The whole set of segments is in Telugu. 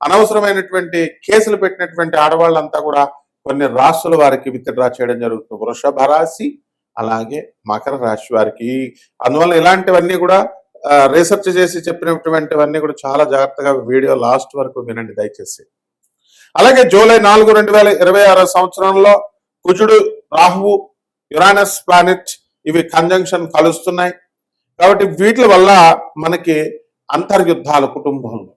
అనవసరమైనటువంటి కేసులు పెట్టినటువంటి ఆడవాళ్ళంతా కూడా కొన్ని రాశుల వారికి విత్డ్రా చేయడం జరుగుతుంది. వృషభ రాశి అలాగే మకర రాశి వారికి. అందువల్ల ఇలాంటివన్నీ కూడా రీసెర్చ్ చేసి చెప్పినటువంటివన్నీ కూడా చాలా జాగ్రత్తగా వీడియో లాస్ట్ వరకు వినండి దయచేసి. అలాగే జూలై నాలుగు రెండు వేల ఇరవై ఆరో సంవత్సరంలో కుజుడు రాహువు యురానస్ ప్లానెట్ ఇవి కంజంక్షన్ కలుస్తున్నాయి. కాబట్టి వీటి వల్ల మనకి అంతర్యుద్ధాలు కుటుంబంలో.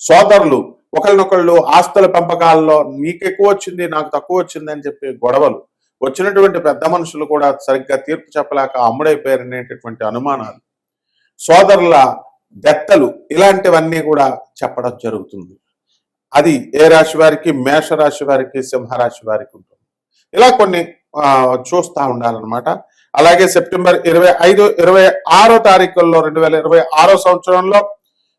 సోదరులు ఒకరినొకళ్ళు ఆస్తుల పెంపకాల్లో నీకు ఎక్కువ వచ్చింది నాకు తక్కువ వచ్చింది అని చెప్పి గొడవలు వచ్చినటువంటి పెద్ద మనుషులు కూడా సరిగ్గా తీర్పు చెప్పలేక అమ్ముడైపోయారనేటటువంటి అనుమానాలు. సోదరుల దెత్తలు ఇలాంటివన్నీ కూడా చెప్పడం జరుగుతుంది. అది ఏ రాశి వారికి? మేష రాశి వారికి సింహరాశి వారికి ఉంటుంది. ఇలా కొన్ని చూస్తూ చూస్తా ఉండాలన్నమాట. అలాగే సెప్టెంబర్ ఇరవై ఐదు ఇరవై ఆరో తారీఖుల్లో రెండు వేల ఇరవై ఆరో సంవత్సరంలో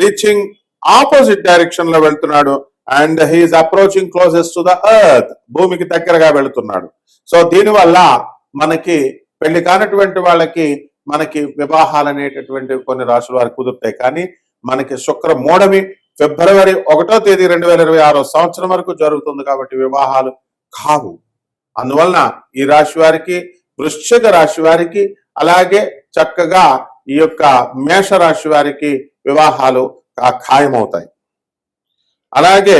రీచింగ్ ఆపోజిట్ డైరెక్షన్లో వెళ్తున్నాడు. And he's approaching closest to the earth భూమికి దగ్గరగా వెళుతున్నాడు. సో దీనివల్ల మనకి పెళ్ళి కానటువంటి వాళ్ళకి మనకి వివాహాలు అనేటటువంటి కొన్ని రాశులు వారికి కుదురుతాయి. కానీ మనకి శుక్ర మూడమి ఫిబ్రవరి ఒకటో తేదీ రెండు వేల ఇరవై ఆరో సంవత్సరం వరకు జరుగుతుంది కాబట్టి వివాహాలు కావు. అందువలన ఈ రాశి వారికి వృశ్చిక రాశి వారికి అలాగే చక్కగా ఈ యొక్క మేష రాశి వారికి వివాహాలు ఖాయమవుతాయి. అలాగే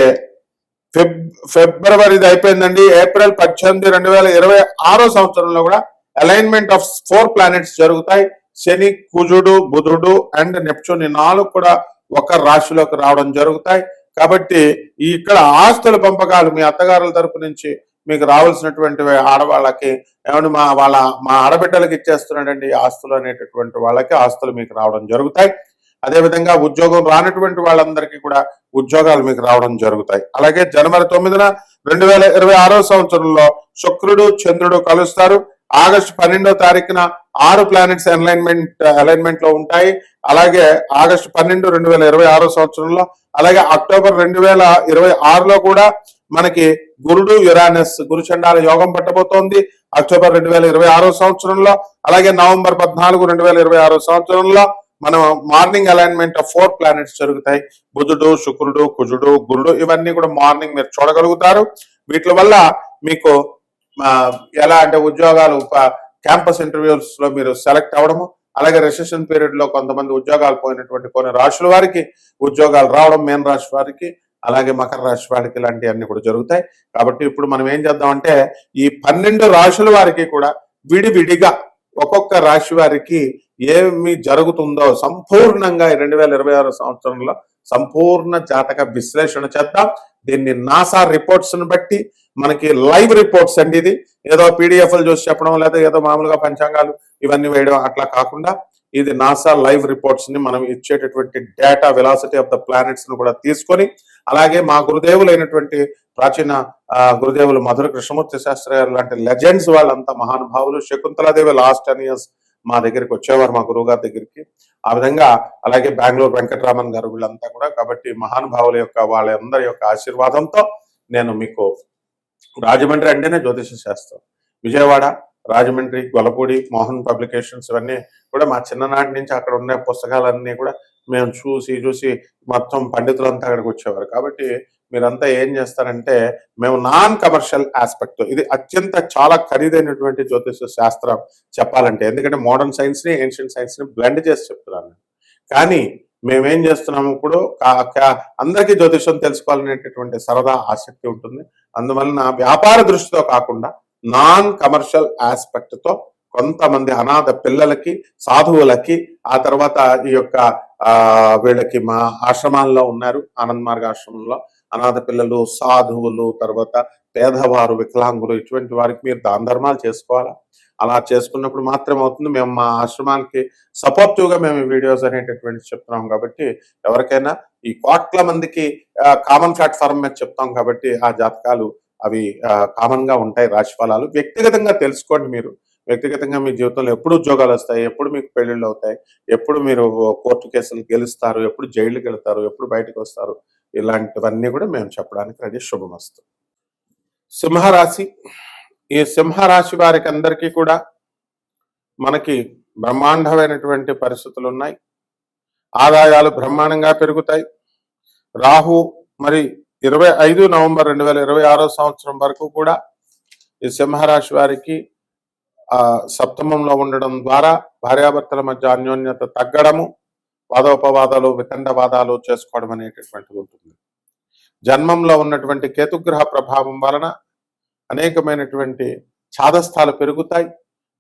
ఫిబ్ ఫిబ్రవరిది అయిపోయిందండి. ఏప్రిల్ పద్దెనిమిది రెండు వేల ఇరవై ఆరో సంవత్సరంలో కూడా అలైన్మెంట్ ఆఫ్ ఫోర్ ప్లానెట్స్ జరుగుతాయి. శని కుజుడు బుధుడు అండ్ నెప్చూన్ నాలుగు కూడా ఒక రాశిలోకి రావడం జరుగుతాయి. కాబట్టి ఇక్కడ ఆస్తుల పంపకాలు మీ అత్తగారుల తరపు నుంచి మీకు రావాల్సినటువంటి ఆడవాళ్ళకి ఏమంటే మా వాళ్ళ మా ఆడబిడ్డలకి ఇచ్చేస్తున్నాడండి ఈ ఆస్తులు అనేటటువంటి వాళ్ళకి ఆస్తులు మీకు రావడం జరుగుతాయి. అదేవిధంగా ఉద్యోగం రానటువంటి వాళ్ళందరికీ కూడా ఉద్యోగాలు మీకు రావడం జరుగుతాయి. అలాగే జనవరి తొమ్మిదిన రెండు వేల ఇరవై ఆరో సంవత్సరంలో శుక్రుడు చంద్రుడు కలుస్తారు. ఆగస్టు పన్నెండో తారీఖున ఆరు ప్లానెట్స్ అలైన్మెంట్ అలైన్మెంట్లో ఉంటాయి. అలాగే ఆగస్టు పన్నెండు రెండు వేల ఇరవై ఆరో సంవత్సరంలో అలాగే అక్టోబర్ రెండు వేల ఇరవై ఆరులో కూడా మనకి గురుడు యురానస్ గురుచండాల యోగం పట్టబోతోంది. అక్టోబర్ రెండు వేల ఇరవై ఆరో సంవత్సరంలో అలాగే నవంబర్ పద్నాలుగు రెండు వేల ఇరవై ఆరో సంవత్సరంలో మనం morning alignment of four planets జరుగుతాయి. బుధుడు శుక్రుడు కుజుడు గురుడు ఇవన్నీ కూడా మార్నింగ్ మీరు చూడగలుగుతారు. వీటి వల్ల మీకు ఎలా అంటే ఉద్యోగాలు క్యాంపస్ ఇంటర్వ్యూస్లో మీరు సెలెక్ట్ అవ్వడము అలాగే రిసెషన్ పీరియడ్లో కొంతమంది ఉద్యోగాలు పోయినటువంటి కొన్ని రాశుల వారికి ఉద్యోగాలు రావడం మేన్ రాశి వారికి అలాగే మకర రాశి వారికి ఇలాంటివన్నీ కూడా జరుగుతాయి. కాబట్టి ఇప్పుడు మనం ఏం చేద్దామంటే ఈ పన్నెండు రాశుల వారికి కూడా విడివిడిగా ఒక్కొక్క రాశి వారికి ఏమి జరుగుతుందో సంపూర్ణంగా రెండు వేల ఇరవై ఆరు సంవత్సరంలో సంపూర్ణ జాతక విశ్లేషణ చేద్దాం. దీన్ని నాసా రిపోర్ట్స్ని బట్టి మనకి లైవ్ రిపోర్ట్స్ అండి ఇది. ఏదో పీడిఎఫ్లు చూసి చెప్పడం లేదా ఏదో మామూలుగా పంచాంగాలు ఇవన్నీ వేయడం అట్లా కాకుండా ఇది నాసా లైవ్ రిపోర్ట్స్ని మనం ఇచ్చేటటువంటి డేటా వెలాసిటీ ఆఫ్ ద ప్లానెట్స్ను కూడా తీసుకొని అలాగే మా గురుదేవులైనటువంటి ప్రాచీన గురుదేవులు మధుర కృష్ణమూర్తి శాస్త్రి గారు లాంటి లెజెండ్స్ వాళ్ళంతా మహానుభావులు శకుంతలాదేవి లాస్ట్ టెన్ ఇయర్స్ మా దగ్గరికి వచ్చేవారు మా గురువు గారి దగ్గరికి. ఆ విధంగా అలాగే బెంగళూరు వెంకటరామన్ గారు వీళ్ళంతా కూడా కాబట్టి మహానుభావుల యొక్క వాళ్ళందరి యొక్క ఆశీర్వాదంతో నేను మీకు రాజమండ్రి అంటేనే జ్యోతిష శాస్త్రం. విజయవాడ రాజమండ్రి గొలపూడి మోహన్ పబ్లికేషన్స్ ఇవన్నీ కూడా మా చిన్ననాటి నుంచి అక్కడ ఉన్న పుస్తకాలన్నీ కూడా మేము చూసి చూసి మొత్తం పండితులంతా అక్కడికి వచ్చేవారు. కాబట్టి మీరంతా ఏం చేస్తారంటే మేము నాన్ కమర్షియల్ ఆస్పెక్ట్ ఇది అత్యంత చాలా ఖరీదైనటువంటి జ్యోతిష శాస్త్రం చెప్పాలంటే. ఎందుకంటే మోడర్న్ సైన్స్ని ఏన్షియంట్ సైన్స్ని బ్లెండ్ చేసి చెప్తున్నాను కానీ మేమేం చేస్తున్నాము ఇప్పుడు? కా- అందరికీ జ్యోతిషం తెలుసుకోవాలనేటటువంటి సరదా ఆసక్తి ఉంటుంది. అందువలన వ్యాపార దృష్టితో కాకుండా నాన్ కమర్షియల్ ఆస్పెక్ట్తో కొంతమంది అనాథ పిల్లలకి సాధువులకి ఆ తర్వాత ఈ యొక్క వీళ్ళకి మా ఆశ్రమాల్లో ఉన్నారు ఆనంద్ మార్గ ఆశ్రమంలో. అనాథ పిల్లలు సాధువులు తర్వాత పేదవారు వికలాంగులు ఇటువంటి వారికి మీరు దాన ధర్మాలు చేసుకోవాలా? అలా చేసుకున్నప్పుడు మాత్రం అవుతుంది మేము మా ఆశ్రమానికి సపోర్టివ్గా మేము ఈ వీడియోస్ అనేటటువంటి చెప్తున్నాం కాబట్టి ఎవరికైనా ఈ కోట్ల మందికి కామన్ ప్లాట్ఫామ్ మీద చెప్తాం కాబట్టి ఆ జాతకాలు అవి కామన్గా ఉంటాయి. రాశిఫలాలు వ్యక్తిగతంగా తెలుసుకోండి మీరు. వ్యక్తిగతంగా మీ జీవితంలో ఎప్పుడు ఉద్యోగాలు వస్తాయి ఎప్పుడు మీకు పెళ్ళిళ్ళు అవుతాయి ఎప్పుడు మీరు కోర్టు కేసులు గెలుస్తారు ఎప్పుడు జైలుకి వెళ్తారు ఎప్పుడు బయటకు వస్తారు. ఇలాంటివన్నీ కూడా మేము చెప్పడానికి రెడీ. శుభమస్తు. సింహరాశి. ఈ సింహరాశి వారికి అందరికీ కూడా మనకి బ్రహ్మాండమైనటువంటి పరిస్థితులు ఉన్నాయి ఆదాయాలు బ్రహ్మాండంగా పెరుగుతాయి. రాహు మరి ఇరవై ఐదు నవంబర్ రెండు వేల ఇరవై ఆరో సంవత్సరం వరకు కూడా ఈ సింహరాశి వారికి ఆ సప్తమంలో ఉండడం ద్వారా భార్యాభర్తల మధ్య అన్యోన్యత తగ్గడము వాదోపవాదాలు వితండవాదాలు చేసుకోవడం అనేటటువంటిది ఉంటుంది. జన్మంలో ఉన్నటువంటి కేతుగ్రహ ప్రభావం వలన అనేకమైనటువంటి ఛాదస్థాలు పెరుగుతాయి.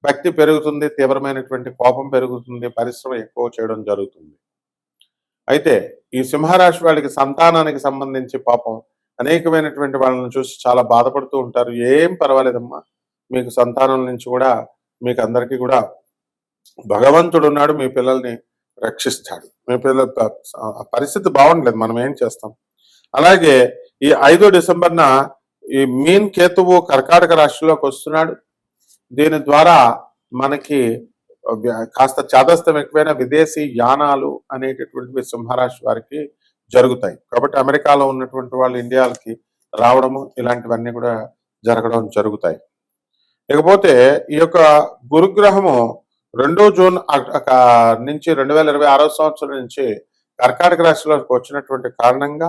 భక్తి పెరుగుతుంది తీవ్రమైనటువంటి కోపం పెరుగుతుంది పరిశ్రమ ఎక్కువ చేయడం జరుగుతుంది. అయితే ఈ సింహరాశి వాళ్ళకి సంతానానికి సంబంధించి పాపం అనేకమైనటువంటి వాళ్ళని చూసి చాలా బాధపడుతూ ఉంటారు. ఏం పర్వాలేదమ్మా మీకు సంతానం నుంచి కూడా మీకు అందరికీ కూడా భగవంతుడు ఉన్నాడు మీ పిల్లల్ని రక్షిస్తాడు. పిల్లల పరిస్థితి బాగుండలేదు. మనం ఏం చేస్తాం? అలాగే ఈ ఐదో డిసెంబర్న ఈ మీన్ కేతువు కర్కాటక రాష్ట్రంలోకి వస్తున్నాడు. దీని ద్వారా మనకి కాస్త చాదస్తం ఎక్కువైన విదేశీ యానాలు అనేటటువంటివి సింహరాశి వారికి జరుగుతాయి. కాబట్టి అమెరికాలో ఉన్నటువంటి వాళ్ళు ఇండియాలకి రావడము ఇలాంటివన్నీ కూడా జరగడం జరుగుతాయి. ఇకపోతే ఈ యొక్క గురుగ్రహము రెండో జూన్ నుంచి రెండు వేల ఇరవై ఆరో సంవత్సరం నుంచి కర్కాటక రాశిలోకి వచ్చినటువంటి కారణంగా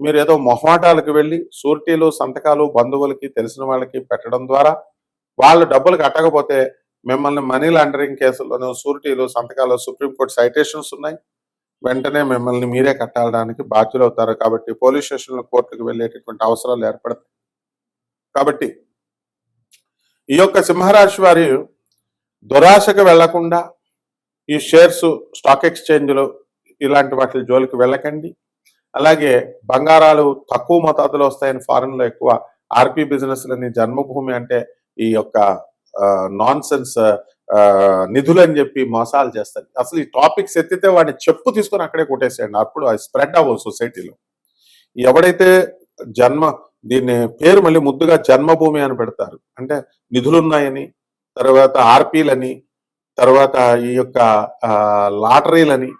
మీరు ఏదో మొహమాటాలకు వెళ్ళి సూర్టీలు సంతకాలు బంధువులకి తెలిసిన వాళ్ళకి పెట్టడం ద్వారా వాళ్ళు డబ్బులు కట్టకపోతే మిమ్మల్ని మనీ లాండరింగ్ కేసుల్లోనూ సూరిటీలు సంతకాలు సుప్రీంకోర్టు సైటేషన్స్ ఉన్నాయి. వెంటనే మిమ్మల్ని మీరే కట్టాలడానికి బాధ్యులు అవుతారు కాబట్టి పోలీస్ స్టేషన్లో కోర్టుకు వెళ్ళేటటువంటి అవసరాలు ఏర్పడతాయి. కాబట్టి ఈ యొక్క సింహరాశి వారి దురాశకు వెళ్ళకుండా ఈ షేర్స్ స్టాక్ ఎక్స్చేంజ్లు ఇలాంటి వాటి జోలికి వెళ్ళకండి. అలాగే బంగారాలు తక్కువ మోతాదులో వస్తాయని ఫారెన్లో ఎక్కువ ఆర్పి బిజినెస్లని జన్మభూమి అంటే ఈ యొక్క నాన్ సెన్స్ నిధులు అని చెప్పి మోసాలు చేస్తారు అసలు ఈ టాపిక్స్ ఎత్తితే వాడిని చెప్పు తీసుకొని అక్కడే కొట్టేసేయండి. అప్పుడు అది స్ప్రెడ్ అవ్వదు సొసైటీలో. ఎవడైతే జన్మ దీన్ని పేరు మళ్ళీ ముద్దుగా జన్మభూమి అని పెడతారు. అంటే నిధులున్నాయని తర్వాత ఆర్పీలని తర్వాత ఈ యొక్క ఆ, లాటరీలని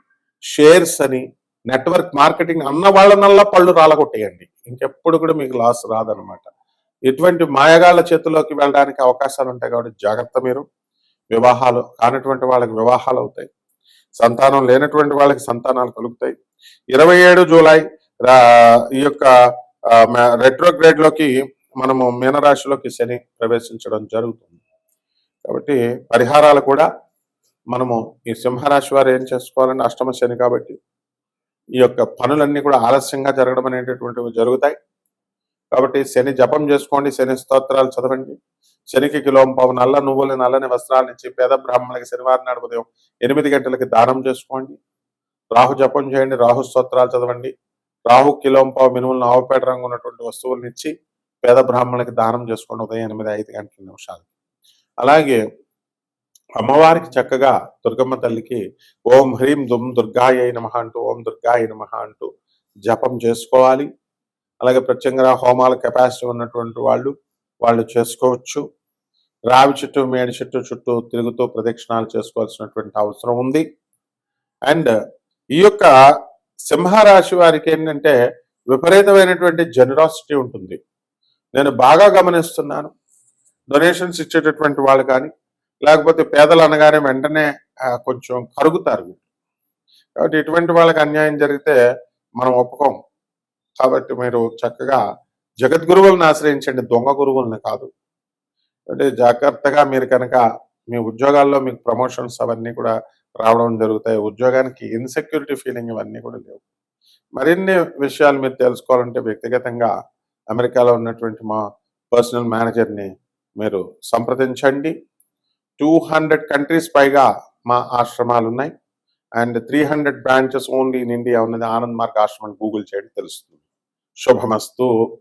షేర్స్ అని నెట్వర్క్ మార్కెటింగ్ అన్న వాళ్ళనల్లా పళ్ళు రాలగొట్టేయండి. ఇంకెప్పుడు కూడా మీకు లాస్ రాదనమాట ఎటువంటి మాయగాళ్ళ చేతిలోకి వెళ్ళడానికి అవకాశాలు ఉంటాయి కాబట్టి జాగ్రత్త మీరు. వివాహాలు కానటువంటి వాళ్ళకి వివాహాలు అవుతాయి. సంతానం లేనటువంటి వాళ్ళకి సంతానాలు కలుగుతాయి. ఇరవై ఏడు జూలై రా- ఈ యొక్క రెట్రోగ్రేడ్లోకి మనము మీనరాశిలోకి శని ప్రవేశించడం జరుగుతుంది. కాబట్టి పరిహారాలు కూడా మనము ఈ సింహరాశి వారు ఏం చేసుకోవాలంటే అష్టమ శని కాబట్టి ఈ యొక్క పనులన్నీ కూడా ఆలస్యంగా జరగడం అనేటటువంటివి జరుగుతాయి. కాబట్టి శని జపం చేసుకోండి శని స్తోత్రాలు చదవండి. శనికి కిలోం పావు నల్ల నువ్వులు నల్లని వస్త్రాలు ఇచ్చి పేద బ్రాహ్మణులకి శనివారం నాడు ఉదయం ఎనిమిది గంటలకి దానం చేసుకోండి. రాహు జపం చేయండి రాహు స్తోత్రాలు చదవండి. రాహు కిలోం పావు మినుములను ఆవుపేట రంగు ఉన్నటువంటి వస్తువులను ఇచ్చి పేద బ్రాహ్మణులకి దానం చేసుకోండి ఉదయం ఎనిమిది ఐదు గంటల నిమిషాలు అలాగే అమ్మవారికి చక్కగా దుర్గమ్మ తల్లికి ఓం హ్రీం దుమ్ దుర్గాయ నమ అంటూ ఓం దుర్గాయ నమ అంటూ జపం చేసుకోవాలి. అలాగే ప్రత్యంగా హోమాల కెపాసిటీ ఉన్నటువంటి వాళ్ళు వాళ్ళు చేసుకోవచ్చు. రావి చుట్టూ మేడి చుట్టూ చుట్టూ తిరుగుతూ ప్రదక్షిణాలు చేసుకోవాల్సినటువంటి అవసరం ఉంది. అండ్ ఈ యొక్క సింహరాశి వారికి ఏంటంటే విపరీతమైనటువంటి జనరాసిటీ ఉంటుంది. నేను బాగా గమనిస్తున్నాను. డొనేషన్స్ ఇచ్చేటటువంటి వాళ్ళు కానీ లేకపోతే పేదలు అనగానే వెంటనే కొంచెం కరుగుతారు కాబట్టి ఇటువంటి వాళ్ళకి అన్యాయం జరిగితే మనం ఒప్పుకోం. కాబట్టి మీరు చక్కగా జగద్గురువులను ఆశ్రయించండి దొంగ గురువుల్ని కాదు. అంటే జాగ్రత్తగా మీరు కనుక మీ ఉద్యోగాల్లో మీకు ప్రమోషన్స్ అవన్నీ కూడా రావడం జరుగుతాయి. ఉద్యోగానికి ఇన్సెక్యూరిటీ ఫీలింగ్ ఇవన్నీ కూడా లేవు. మరిన్ని విషయాలు మీరు తెలుసుకోవాలంటే వ్యక్తిగతంగా అమెరికాలో ఉన్నటువంటి మా పర్సనల్ మేనేజర్ని మీరు సంప్రదించండి. టూ హండ్రెడ్ కంట్రీస్ పైగా మా ఆశ్రమాలు ఉన్నాయి and three hundred branches only in India ఉన్నది. ఆనంద్ మార్గ్ ఆశ్రమం గూగుల్ చేయడం తెలుస్తుంది. శుభమస్తు.